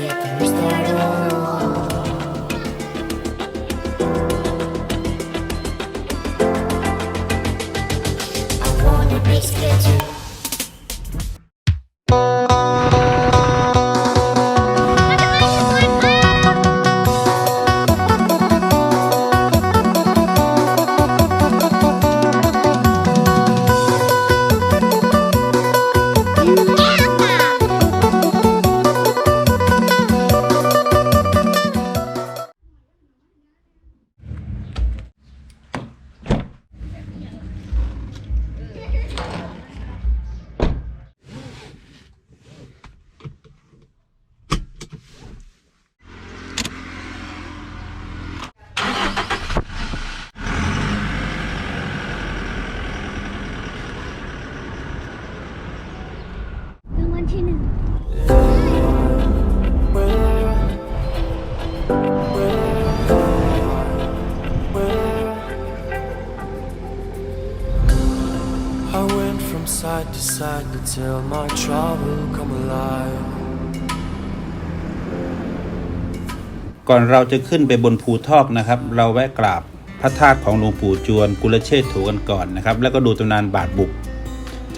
get things started. Side to tell my trouble come alive. ก่อนเราจะขึ้นไปบนภูทอกนะครับ เราแวะกราบพระธาตุของหลวงปู่จวนกุลเชษฐ์โถกันก่อนนะครับ แล้วก็ดูตำนานบาทบุก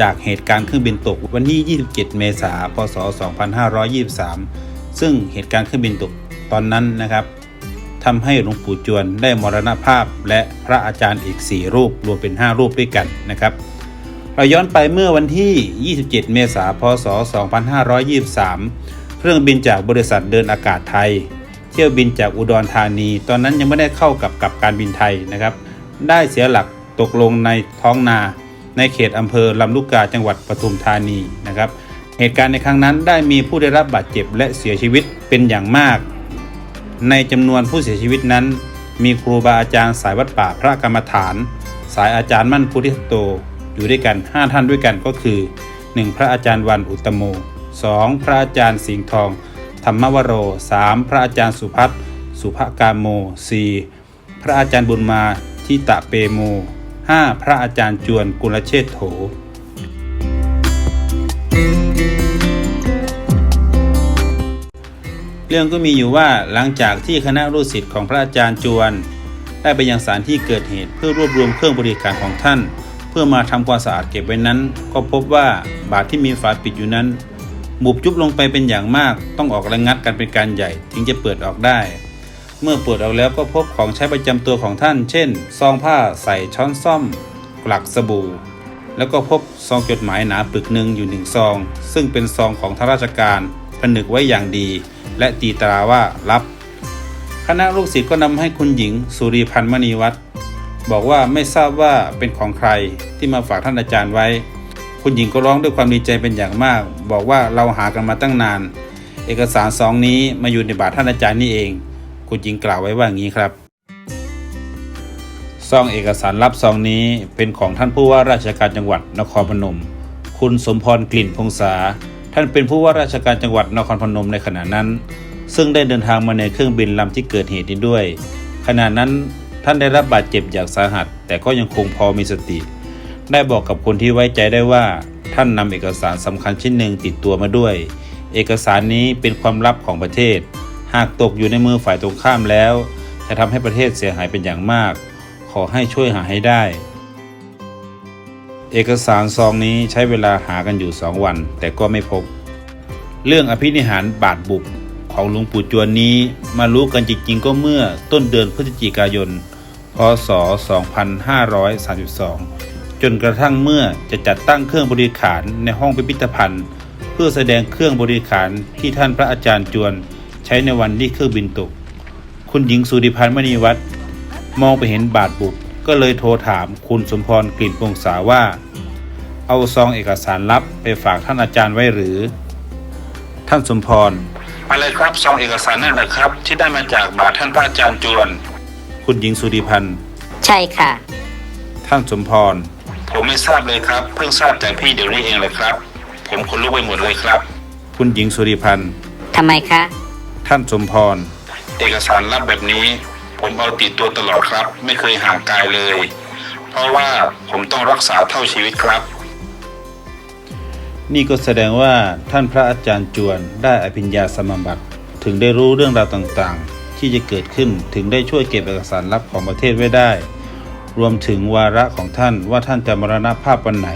จากเหตุการณ์เครื่องบินตกวันที่ 27 เมษายน พศ 2523 ซึ่งเหตุการณ์เครื่องบินตกตอนนั้นนะครับทำให้หลวงปู่จวนได้มรณภาพ และพระอาจารย์อีก 4 รูปรวมเป็น 5 รูปด้วยกันนะครับ เราย้อนไปเมื่อวันที่ 27 เมษายน พศ 2523 เครื่องบินจากบริษัทเดินอากาศไทย เที่ยวบินจากอุดรธานี ตอนนั้นยังไม่ได้เข้ากับกับการบินไทยนะครับ ได้เสียหลักตกลงในท้องนา ในเขตอำเภอลำลูกกาจังหวัดปทุมธานีนะครับ เหตุการณ์ในครั้งนั้นได้มีผู้ได้รับบาดเจ็บและเสียชีวิตเป็นอย่างมาก ในจำนวนผู้เสียชีวิตนั้น มีครูบาอาจารย์สายวัดป่าพระกรรมฐาน สายอาจารย์มั่นพุทธิโต อยู่ด้วยกัน 5 ท่านด้วยกันก็คือ 1. พระอาจารย์วันอุตโม 2. พระอาจารย์สิงห์ทอง ธรรมวโร 3. พระอาจารย์สุพัฒน์สุภกามโม 4. พระอาจารย์บุญมาทิตะเปโม 5. พระอาจารย์จวนกุลเชษโถเรื่องก็มีอยู่ว่าหลังจากที่คณะลูกศิษย์ของพระอาจารย์จวน ได้ไปยังสถานที่เกิดเหตุเพื่อรวบรวมเครื่องบริการของท่าน พื่อมาทำความสะอาดเก็บไว้นั้น ก็พบว่าบาทที่มีฝาปิดอยู่นั้น บุบยุบลงไปเป็นอย่างมาก ต้องออกระงัดกันเป็นการใหญ่ถึงจะเปิดออกได้ เมื่อเปิดออกแล้วก็พบของใช้ประจำตัวของท่าน เช่น ซองผ้าใส่ช้อนซ่อม กลักสบู่ แล้วก็พบซองจดหมายหนาปึกหนึ่งอยู่หนึ่งซอง ซึ่งเป็นซองของทางราชการผนึกไว้อย่างดี และตีตราว่ารับ คณะลูกศิษย์ก็นำให้คุณหญิงสุริพันธ์มณีวัฒน บอกว่าไม่ทราบว่าเป็นของใครที่มาฝากท่านอาจารย์ไว้ คุณหญิงก็ร้องด้วยความดีใจเป็นอย่างมาก บอกว่าเราหากันมาตั้งนาน เอกสารซองนี้มาอยู่ในบาทท่านอาจารย์นี่เอง คุณหญิงกล่าวไว้ว่าอย่างนี้ครับซองเอกสารลับซองนี้เป็นของท่านผู้ว่าราชการจังหวัดนครพนม คุณสมพรกลิ่นพงษาท่านเป็นผู้ว่าราชการจังหวัดนครพนมในขณะนั้น ซึ่งได้เดินทางมาในเครื่องบินลำที่เกิดเหตุนี้ด้วย ขณะนั้น ท่านได้รับบาดเจ็บอย่างสาหัส แต่ก็ยังคงพอมีสติ ได้บอกกับคนที่ไว้ใจได้ว่า ท่านนำเอกสารสำคัญชิ้นหนึ่งติดตัวมาด้วย เอกสารนี้เป็นความลับของประเทศ หากตกอยู่ในมือฝ่ายตรงข้ามแล้ว จะทำให้ประเทศเสียหายเป็นอย่างมาก ขอให้ช่วยหาให้ได้ เอกสารซองนี้ใช้เวลาหากันอยู่สองวัน แต่ก็ไม่พบ เรื่องอภินิหารบาทบุกของหลวงปู่จวนนี้มารู้กันจริงๆก็เมื่อต้นเดือนพฤศจิกายน พศ 2532 จนกระทั่งเมื่อจะจัดตั้งเครื่องบริขารในห้องพิพิธภัณฑ์ เพื่อแสดงเครื่องบริขารที่ท่านพระอาจารย์จวน ใช้ในวันที่เครื่องบินตก คุณหญิงสุริพันธ์มณีวัฒน์มองไปเห็นบาทบุกก็เลยโทรถามคุณสมพรกลิ่นพงษาว่า เอาซองเอกสารลับไปฝากท่านอาจารย์ไว้หรือ ท่านสมพรอะไรครับซองเอกสารนั่นแหละครับ ที่ได้มาจากบาทท่านพระอาจารย์จวน คุณหญิงสุริพันธ์ ใช่ค่ะ ท่านสมพร ผมไม่ทราบเลยครับ เพิ่งทราบจากพี่เดี๋ยวนี้เองเลยครับ ผมขนลุกไปหมดเลยครับ คุณหญิงสุริพันธ์ ทำไมคะ ท่านสมพร เอกสารลับแบบนี้ ผมเอาติดตัวตลอดครับ ไม่เคยห่างกายเลย เพราะว่าผมต้องรักษาเท่าชีวิตครับ นี่ก็แสดงว่าท่านพระอาจารย์จวนได้อภิญญาสมบัติ ถึงได้รู้เรื่องราวต่างๆ ที่จะเกิดขึ้นถึงได้ช่วยเก็บเอกสารลับของประเทศไว้ได้ รวมถึงวาระของท่านว่าท่านจะมรณภาพวันไหน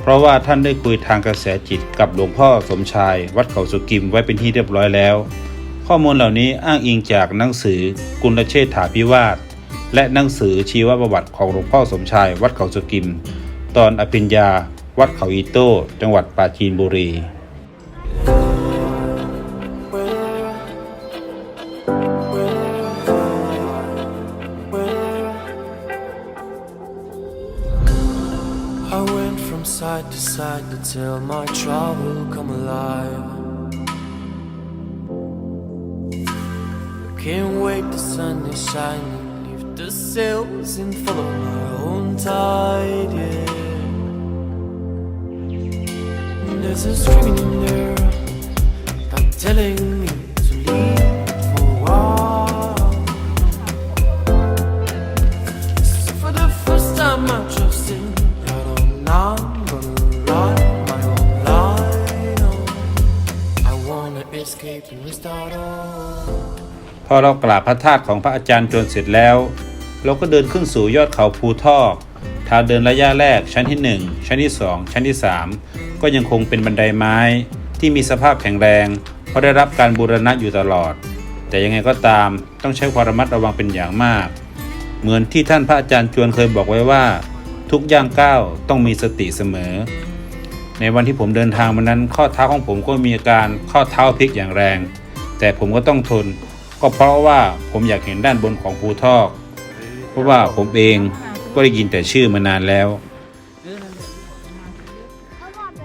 เพราะว่าท่านได้คุยทางกระแสจิตกับหลวงพ่อสมชาย วัดเขาสุกิมไว้เป็นที่เรียบร้อยแล้ว ข้อมูลเหล่านี้อ้างอิงจากหนังสือกุลเชษฐาพิวาทและหนังสือชีวประวัติของหลวงพ่อสมชาย วัดเขาสุกิม ตอนอภิญญา วัดเขาอีโต้ จังหวัดปราจีนบุรี side to side to tell my trouble come alive. Can't wait, the sun is shining. Lift the sails and follow my own tide. Yeah. There's a screaming in there, not telling me พอเรากราบพระธาตุของพระอาจารย์จวนเสร็จแล้ว เราก็เดินขึ้นสู่ยอดเขาภูทอกทางเดินระยะแรกชั้นที่ 1 ชั้นที่ 2 ชั้นที่ 3 ก็ยังคงเป็นบันไดไม้ ที่มีสภาพแข็งแรง เพราะได้รับการบูรณะอยู่ตลอด แต่ยังไงก็ตามต้องใช้ความระมัดระวังเป็นอย่างมาก เหมือนที่ท่านพระอาจารย์จวนเคยบอกไว้ว่า ทุกย่างก้าวต้องมีสติเสมอ ในวันที่ผมเดินทางวันนั้น ข้อเท้าของผมก็มีอาการข้อเท้าพลิกอย่างแรง แต่ผมก็ต้องทน ก็เพราะว่าผมอยากเห็นด้านบนของภูทอก เพราะว่าผมเองก็ได้ยินแต่ชื่อมานานแล้วเขาบอกไป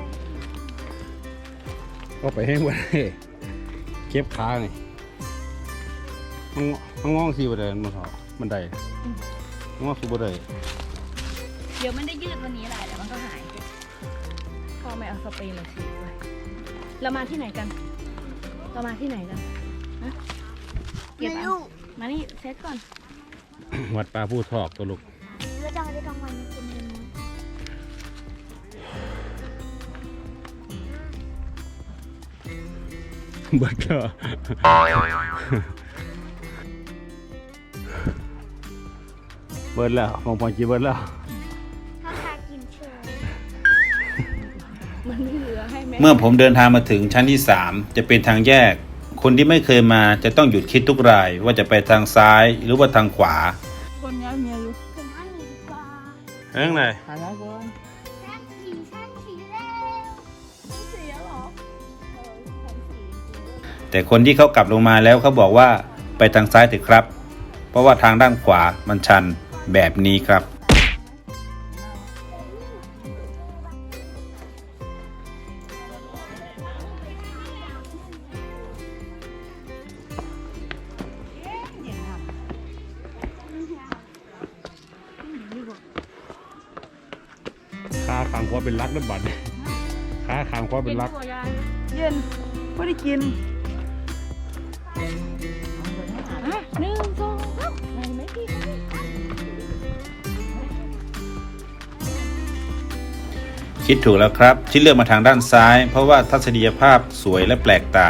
ก็ไปให้หมดเลยเก็บขาไงมันมันงองสิบ่ได้มันเถาะมันได้มันงองสิบ่ได้เดี๋ยวมันได้ยืดวันนี้แหละเดี๋ยวมันก็หาย พ่อไม่เอาสเปรย์มาฉีดไว้เรามาที่ไหนกัน เรามาที่ไหนกันฮะเก็บไม่เอารู้มานี่เซ็ตก่อน วัดปลาผู้ทอกตัวลูกเราจะได้กลางวันเป็นยังไงเบิดก็เบิดแล้วมองพอจีเบิดแล้ว เหลือให้แม่เมื่อผมเดินทางมาถึงชั้นที่ 3 จะเป็นทางแยก คนที่ไม่เคยมาจะต้องหยุดคิดทุกราย ว่าจะไปทางซ้ายหรือว่าทางขวาคนย้ายเมียอยู่ถึงอันนี้ดีกว่าเรื่องไหนหาแล้วก่อนแท่นสีแท่นสีแล้วแท่นสีแล้วเหรอเออแท่นสีแต่คนที่เขากลับลงมาแล้วเขาบอกว่าไปทางซ้ายเถอะครับ เพราะว่าทางด้านขวามันชันแบบนี้ครับ นรักน้ำบัดขาขางขวาเป็นรักตัวยายเย็นไม่ได้กินอะหนึ่งสองสามไหนไหมพี่คิดถูกแล้วครับที่เลือกมาทางด้านซ้าย เพราะว่าทัศนียภาพสวยและแปลกตา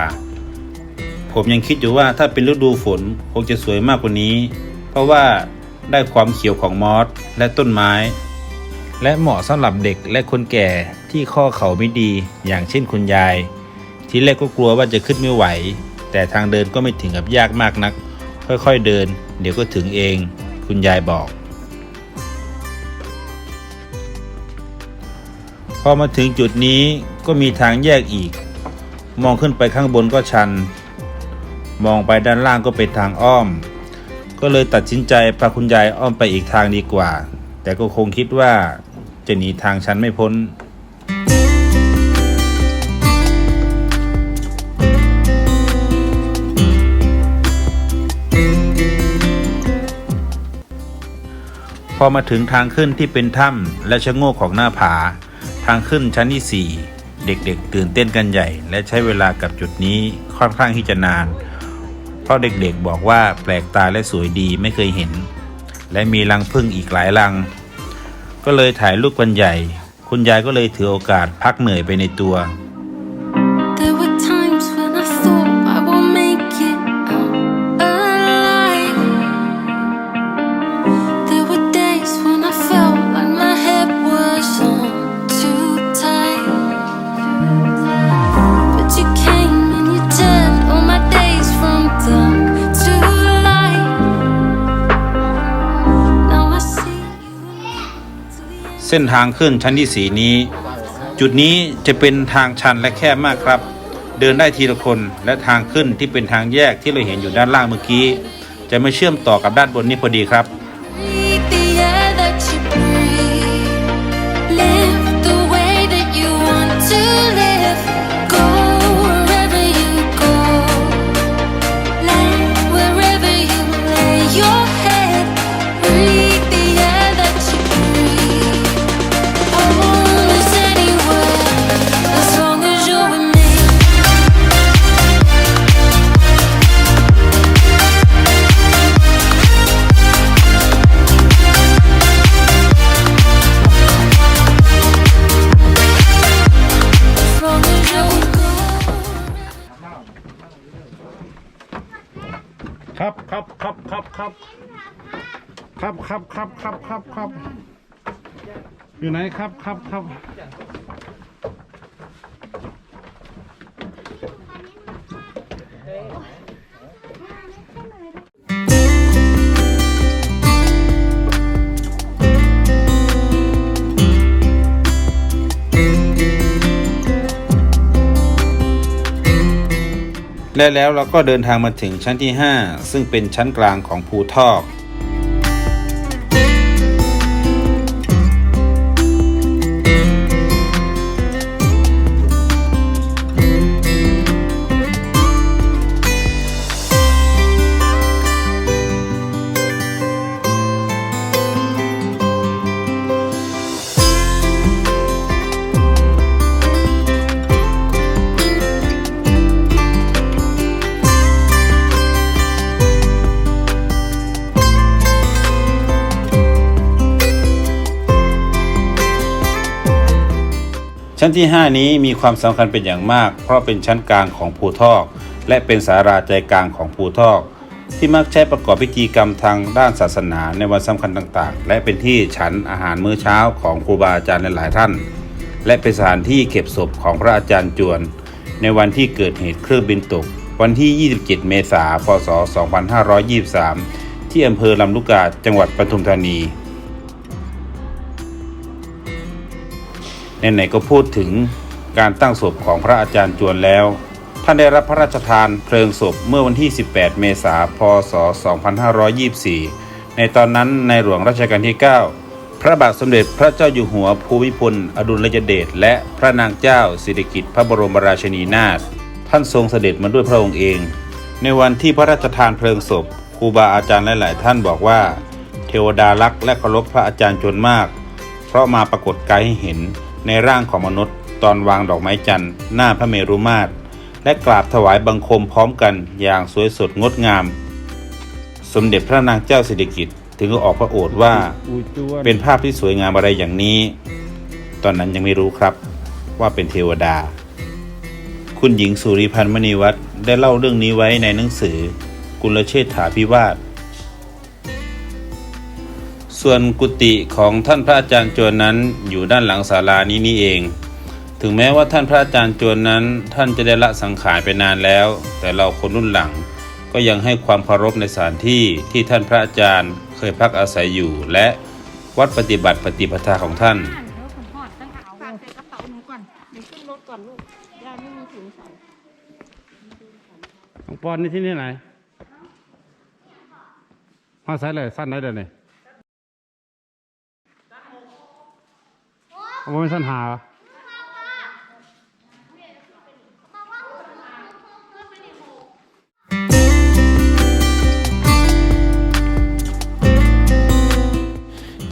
ผมยังคิดอยู่ว่าถ้าเป็นฤดูฝนคงจะสวยมากกว่านี้ เพราะว่าได้ความเขียวของมอสและต้นไม้ และเหมาะสำหรับเด็กและคนแก่ที่ข้อเข่าไม่ดีอย่างเช่นคุณยาย ที่แรกก็กลัวว่าจะขึ้นไม่ไหว แต่ทางเดินก็ไม่ถึงกับยากมากนัก ค่อยๆเดิน เดี๋ยวก็ถึงเอง คุณยายบอก พอมาถึงจุดนี้ก็มีทางแยกอีก มองขึ้นไปข้างบนก็ชัน มองไปด้านล่างก็เป็นทางอ้อม ก็เลยตัดสินใจพาคุณยายอ้อมไปอีกทางดีกว่า แต่ก็คงคิดว่าจะหนีทางชันไม่พ้น พอมาถึงทางขึ้นที่เป็นถ้ำและชะโงกของหน้าผา ทางขึ้นชั้นที่ 4 เด็กๆ ตื่นเต้นกันใหญ่ และใช้เวลากับจุดนี้ค่อนข้างที่จะนาน เพราะเด็กๆบอกว่าแปลกตาและสวยดีไม่เคยเห็น และมีรังผึ้งอีกหลายรัง ก็เลยถ่ายรูปกันใหญ่ คุณยายก็เลยถือโอกาสพักเหนื่อยไปในตัว ส้นทางขึ้นชั้นที่สีนี้ จุดนี้จะเป็นทางชันและแคบมากครับ เดินได้ทีละคนและทางขึ้นที่เป็นทางแยกที่เราเห็นอยู่ด้านล่างเมื่อกี้ จะไม่เชื่อมต่อกับด้านบนนี้พอดีครับ ครับครับครับครับครับอยู่ไหนครับครับครับและแล้วเราก็เดินทางมาถึงชั้นที่ 5 ซึ่งเป็นชั้นกลางของภูทอก ที่ 5 นี้มีความสำคัญเป็นอย่างมาก เพราะเป็นชั้นกลางของภูทอก และเป็นสาราใจกลางของภูทอก ที่มักใช้ประกอบพิธีกรรมทางด้านศาสนาในวันสำคัญต่างๆ และเป็นที่ฉันอาหารมื้อเช้าของครูบาอาจารย์หลายท่าน และเป็นสถานที่เก็บศพของพระอาจารย์จวน ในวันที่เกิดเหตุเครื่องบินตก วันที่ 27 เมษายน พศ 2523 ที่อำเภอลำลูกกาจังหวัดปทุมธานี ไหนๆก็พูดถึงการตั้งศพของพระอาจารย์จวนแล้ว ท่านได้รับพระราชทานเพลิงศพเมื่อวันที่ 18 เมษายน พศ 2524 ในตอนนั้นในหลวงรัชกาลที่ 9 พระบาทสมเด็จพระเจ้าอยู่หัวภูมิพลอดุลยเดชและพระนางเจ้าสิริกิติ์พระบรมราชินีนาถท่านทรงเสด็จมาด้วยพระองค์เอง ในวันที่พระราชทานเพลิงศพครูบาอาจารย์หลาย ๆ ท่านบอกว่า เทวดารักและเคารพพระอาจารย์จวนมาก เพราะมาปรากฏกายให้เห็น ในร่างของมนุษย์ ตอนวางดอกไม้จันทร์หน้าพระเมรุมาตร และกราบถวายบังคมพร้อมกันอย่างสวยสดงดงาม สมเด็จพระนางเจ้าสิริกิติ์ถึงก็ออกพระโอษฐ์ว่าเป็นภาพที่สวยงามอะไรอย่างนี้ ตอนนั้นยังไม่รู้ครับว่าเป็นเทวดา คุณหญิงสุริพันธ์มณีวัฒน์ได้เล่าเรื่องนี้ไว้ในหนังสือ กุลเชษฐาพิวาท ส่วนกุฏิของท่านพระอาจารย์จวนนั้นอยู่ด้านหลังศาลานี้นี่เอง ถึงแม้ว่าท่านพระอาจารย์จวนนั้น ท่านจะได้ละสังขารไปนานแล้ว แต่เราคนรุ่นหลังก็ยังให้ความเคารพในสถานที่ที่ท่านพระอาจารย์เคยพักอาศัยอยู่ และวัดปฏิบัติปฏิปทาของท่านฝากใส่กระเป๋าหนูก่อนหนูขึ้นรถก่อนลูกยายไม่มีถุงใส่น้องปอนนี่ที่นี่ไหนมาใส่เลยสั้นได้เลยเนี่ย โอ้ยสั้นหาเหรอ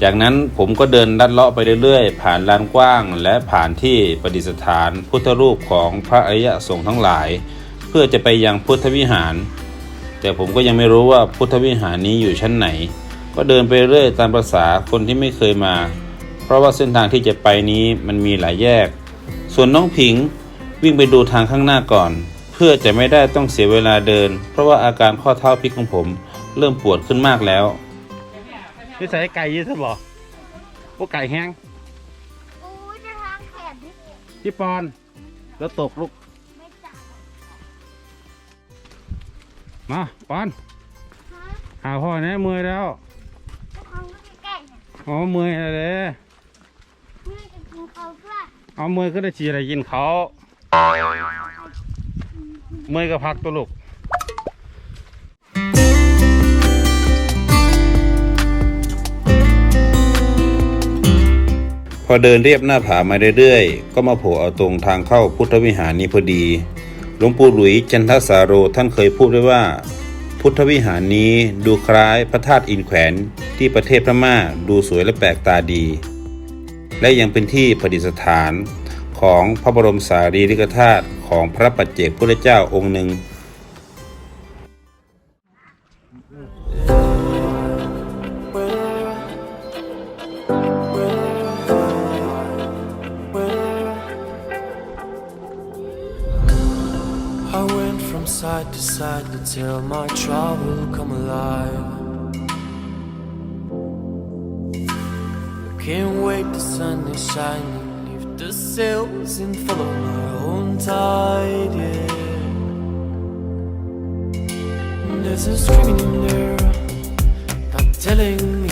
จากนั้นผมก็เดินลัดเลาะไปเรื่อยๆ ผ่านลานกว้าง และผ่านที่ประดิษฐานพุทธรูปของพระอริยสงฆ์ทั้งหลาย เพื่อจะไปยังพุทธวิหาร แต่ผมก็ยังไม่รู้ว่าพุทธวิหารนี้อยู่ชั้นไหน ก็เดินไปเรื่อยตามประษาคนที่ไม่เคยมา เพราะว่าเส้นทางที่จะไปนี้มันมีหลายแยก ส่วนน้องผิงวิ่งไปดูทางข้างหน้าก่อน เพื่อจะไม่ได้ต้องเสียเวลาเดิน เพราะว่าอาการข้อเท้าพลิกของผม เริ่มปวดขึ้นมากแล้วนี่ใส่ไก่ยี่สิบบ่พวกไก่แห้งโอ้ยจะทางแขนที่พี่ปอน แล้วตกลูกไม่จับมาปอนฮะหาพ่อเนี่ยเมื่อยแล้วจะทางไม่แก่เนี่ยอ๋อเมื่อยอะไร เอากล้าเอาเมื่อยก็ได้ชีอะไรกินเขาเมื่อยก็พักตัวลูกพอเดินเรียบหน้าผามาเรื่อยๆ ก็มาโผล่เอาตรงทางเข้าพุทธวิหารนี้พอดี หลวงปู่หลุยจันทสาโรท่านเคยพูดไว้ว่า พุทธวิหารนี้ดูคล้ายพระธาตุอินแขวนที่ประเทศพม่าดูสวยและแปลกตาดี และยังเป็นที่ประดิษฐานของพระบรมสารีริกธาตุของพระปัจเจกพุทธเจ้าองค์หนึ่ง I went from side to side to tell my trouble come alive. Can't wait, the sun is shining. Lift the sails and follow my own tide. Yeah. There's a screaming in there, not telling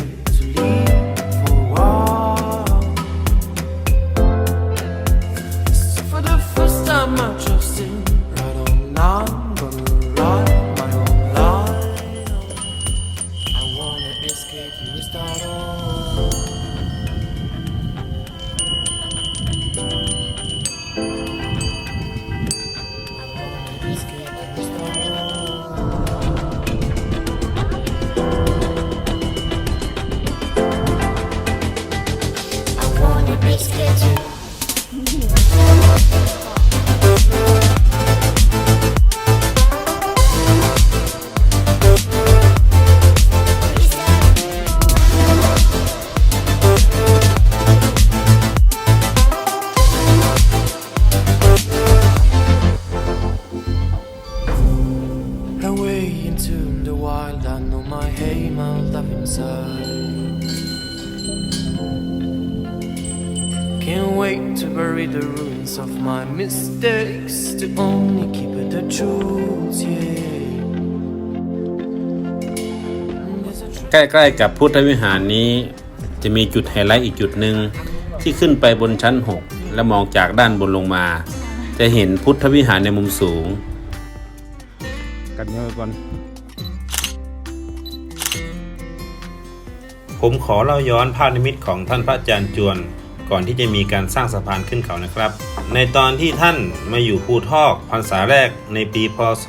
bury the ruins of my mistakes, to only keep it the truth, yeah. There's a truth. ใกล้ๆกับพุทธวิหารนี้ จะมีจุดไฮไลท์อีกจุดหนึ่งที่ขึ้นไปบนชั้น 6 และมองจากด้านบนลงมา จะเห็นพุทธวิหารในมุมสูง กันเยอะก่อนผมขอเล่าย้อนภาพนิมิตของท่านพระอาจารย์จวน ก่อนที่จะมีการสร้างสะพานขึ้นเขานะครับ ในตอนที่ท่านมาอยู่ภูทอกพรรษาแรกในปีพศ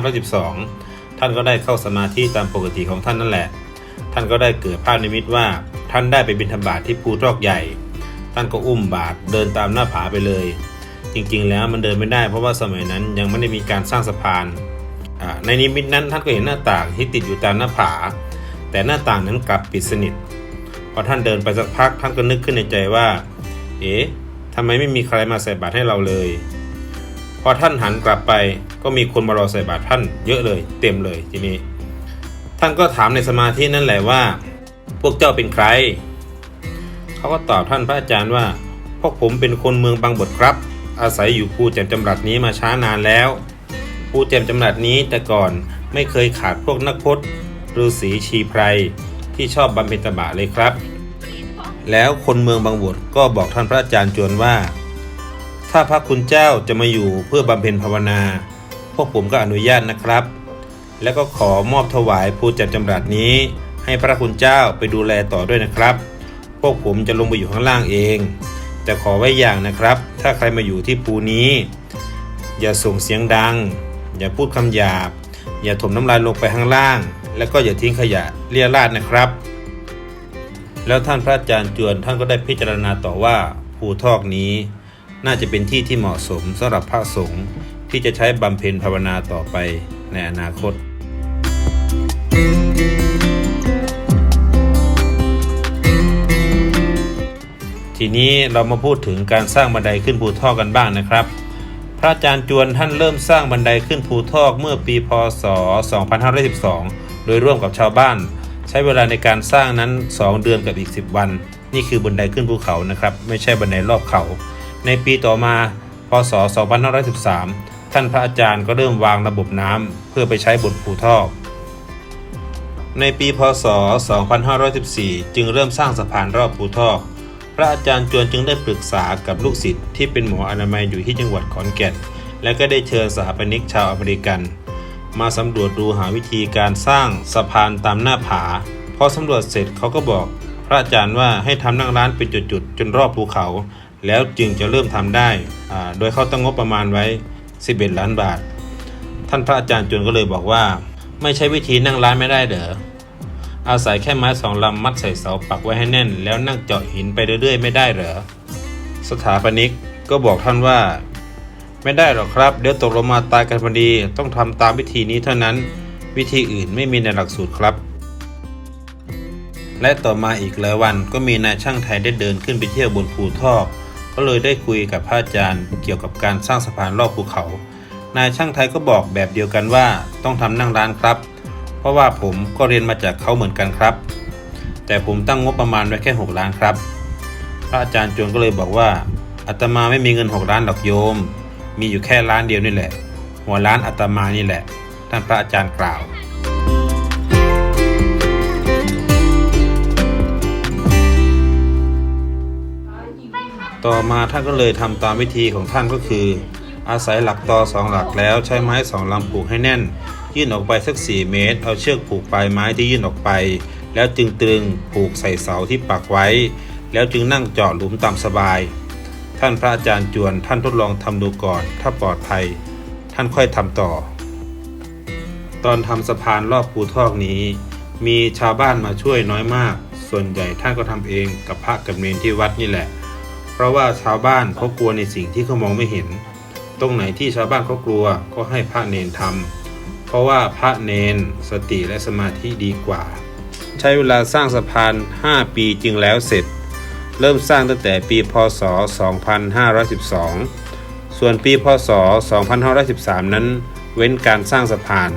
2512 ท่านก็ได้เข้าสมาธิตามปกติของท่านนั่นแหละ ท่านก็ได้เกิดภาพนิมิตว่า ท่านได้ไปบิณฑบาตทที่ภูทอกใหญ่ ท่านก็อุ้มบาตรเดินตามหน้าผาไปเลย จริงๆ แล้วมันเดินไม่ได้เพราะว่าสมัยนั้นยังไม่ได้มีการสร้างสะพาน ในนิมิตนั้นท่านก็เห็นหน้าต่างที่ติดอยู่ตามหน้าผา แต่หน้าต่างนั้นกลับปิดสนิท พอท่านเดินไปสักพัก ท่านก็นึกขึ้นในใจว่า เอ๊ะทำไมไม่มีใครมาใส่บาตรให้เราเลย พอท่านหันกลับไป ก็มีคนมารอใส่บาตรท่านเยอะเลย เต็มเลยทีนี้ ท่านก็ถามในสมาธินั่นแหละว่า พวกเจ้าเป็นใคร เขาก็ตอบท่านพระอาจารย์ว่า พวกผมเป็นคนเมืองบางบทครับ อาศัยอยู่ภูแจ่มจำรัดนี้มาช้านานแล้วภูแจ่มจำรัดนี้แต่ก่อนไม่เคยขาดพวกนักพจน์ฤาษีชีไพร ที่ชอบบำเพ็ญตบะเลยครับ แล้วคนเมืองบางบทก็บอกท่านพระอาจารย์จวนว่า ถ้าพระคุณเจ้าจะมาอยู่เพื่อบำเพ็ญภาวนา พวกผมก็อนุญาตนะครับ แล้วก็ขอมอบถวายภูจ่มจำรัดนี้ ให้พระคุณเจ้าไปดูแลต่อด้วยนะครับ พวกผมจะลงไปอยู่ข้างล่างเอง แต่ขอไว้อย่างนะครับ ถ้าใครมาอยู่ที่ภูนี้ อย่าส่งเสียงดัง อย่าพูดคำหยาบ อย่าถมน้ำลายลงไปข้างล่าง แล้วก็อย่าทิ้งขยะเลี่ยราดนะครับ แล้วท่านพระอาจารย์จวนท่านก็ได้พิจารณาต่อว่าภูทอกนี้ น่าจะเป็นที่ที่เหมาะสมสำหรับพระสงฆ์ที่จะใช้บำเพ็ญภาวนาต่อไปในอนาคต ทีนี้เรามาพูดถึงการสร้างบันไดขึ้นภูทอกกันบ้างนะครับ พระอาจารย์จวนท่านเริ่มสร้างบันไดขึ้นภูทอกเมื่อปีพศ 2512 โดยร่วมกับชาวบ้าน ใช้เวลาในการสร้างนั้น 2 เดือนกับอีก 10 วัน นี่คือบันไดขึ้นภูเขานะครับ ไม่ใช่บันไดรอบเขา ในปีต่อมาพศ 2513 ท่านพระอาจารย์ก็เริ่มวางระบบน้ำเพื่อไปใช้บนภูทอกในปีพศ 2514 จึงเริ่มสร้างสะพานรอบภูทอกพระอาจารย์จวนจึงได้ปรึกษากับลูกศิษย์ที่เป็นหมออนามัยอยู่ที่จังหวัดขอนแก่น และก็ได้เชิญสถาปนิกชาวอเมริกัน มาสำรวจดูหาวิธีการสร้างสะพานตามหน้าผาพอสำรวจเสร็จเขาก็บอกพระอาจารย์ว่าให้ทำนั่งร้านเป็นจุดๆจนรอบภูเขา แล้วจึงจะเริ่มทำได้ โดยเขาตั้งงบประมาณไว้ 11 ล้านบาท ท่านพระอาจารย์จวนก็เลยบอกว่า ไม่ใช่วิธีนั่งร้านไม่ได้เด้ออาศัยแค่ไม้สองลำมัดใส่เสาปักไว้ให้แน่น แล้วนั่งเจาะหินไปเรื่อยๆ ไม่ได้เหรอสถาปนิกก็บอกท่านว่า ไม่ได้หรอกครับ เดี๋ยวตกลงมาตายกันพอดี ต้องทำตามวิธีนี้เท่านั้น วิธีอื่นไม่มีในหลักสูตรครับ และต่อมาอีกหลายวันก็มีนายช่างไทยได้เดินขึ้นไปเที่ยวบนภูทอกก็เลยได้คุยกับพระอาจารย์ เกี่ยวกับการสร้างสะพานรอบภูเขา นายช่างไทยก็บอกแบบเดียวกันว่าต้องทำนั่งร้านครับ เพราะว่าผมก็เรียนมาจากเขาเหมือนกันครับ แต่ผมตั้งงบประมาณไว้แค่ 6 ล้านครับ พระอาจารย์จวนก็เลยบอกว่าอาตมาไม่มีเงิน 6 ล้านหรอกโยม มีอยู่แค่ล้านเดียวนี่แหละ หัวล้านอาตมานี่แหละ ท่านพระอาจารย์กล่าวต่อมาท่านก็เลยทำตามวิธีของท่านก็คือ อาศัยหลักตอสองหลักแล้วใช้ไม้สองลำผูกให้แน่น ยื่นออกไปสัก 4 เมตร เอาเชือกผูกปลายไม้ที่ยื่นออกไป แล้วจึงตรึงผูกใส่เสาที่ปักไว้ แล้วจึงนั่งเจาะหลุมตามสบาย ท่านพระอาจารย์จวนท่านทดลองทำดูก่อน ถ้าปลอดภัย ท่านค่อยทำต่อ ตอนทำสะพานรอบภูทอกนี้ มีชาวบ้านมาช่วยน้อยมาก ส่วนใหญ่ท่านก็ทำเองกับพระกับเนนที่วัดนี่แหละ เพราะว่าชาวบ้านเขากลัวในสิ่งที่เขามองไม่เห็น ตรงไหนที่ชาวบ้านเขากลัวก็ให้พระเนนทำเพราะว่าพระเนนสติและสมาธิดีกว่า ใช้เวลาสร้างสะพาน 5 ปีจึงแล้วเสร็จ เริ่มสร้างตั้งแต่ปีพศ 2512 ส่วนปีพศ 2513 นั้น เว้นการสร้างสะพาน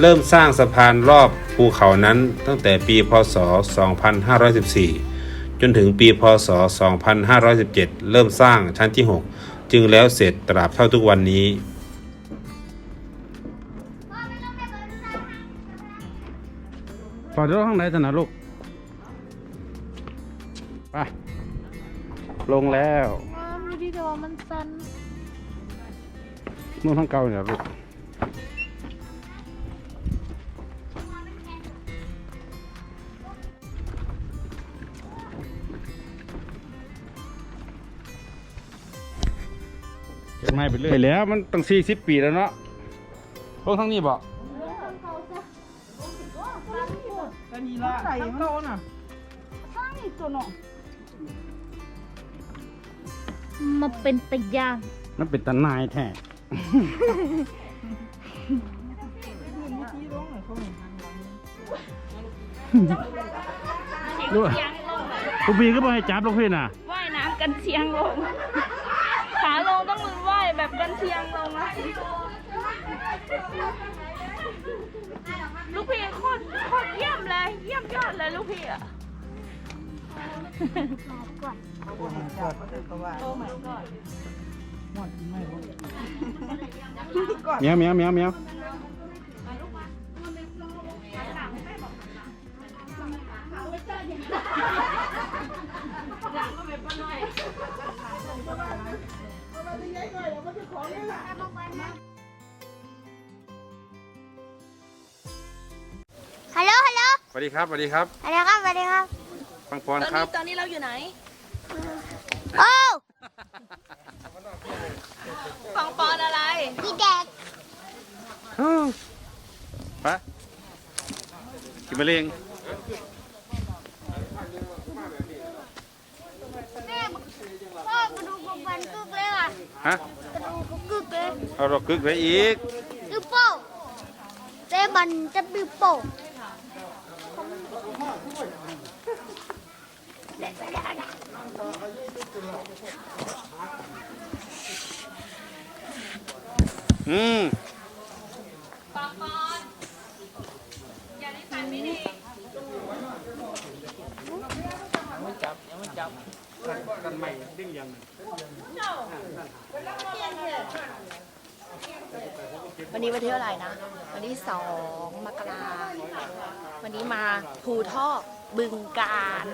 เริ่มสร้างสะพานรอบภูเขานั้นตั้งแต่ปีพศ 2514 จนถึงปีพศ 2517 เริ่มสร้างชั้นที่ 6 จึงแล้วเสร็จตราบเท่าทุกวันนี้ปอดรถข้างไหนจะนะลูก ไป ลงแล้วว้าวมีดีแต่ว่ามันสันนู่นทางเก่าเนี่ยลูกเก็บไม้ไปเรื่อยไปแล้วมันตั้งสี่สิบปีแล้วเนาะลงทางนี้บอกใส่มันโตน่ะ มาเป็นตะยางนั่นเป็นตานายแท้ดูผู้บีก็บอกให้จับลงพี่น่ะ ว่ายน้ำกันเชียงลง ขาลงต้องมือว่ายแบบกันเชียงลงนะลูกพี่โคตรโคตรเยี่ยมเลย เยี่ยมยอดเลยลูกพี่อะ เมียวเมียวเมียวเมียวฮัลโหล ฮัลโหล สวัสดีครับสวัสดีครับสวัสดีครับสวัสดีครับ ปังปอนครับ ตอนนี้เราอยู่ไหนโอ้ฟังปอนอะไรพี่เด็กไปกินมะเร็งแม่พ่อกระดูกของฟันกึกเลยอะฮะกระดูกเขากึกเลยเอาดอกกึกไว้อีกปิ๊บโป้แต่มันจะปิ๊บโป้ อืมปอปอนอย่าได้ฝันไม่ดียังไม่จับยังไม่จับกันใหม่ดิ้งยังวันนี้วันเที่ยวอะไรนะ วันนี้สองมกราวันนี้มาภูทอกบึงการ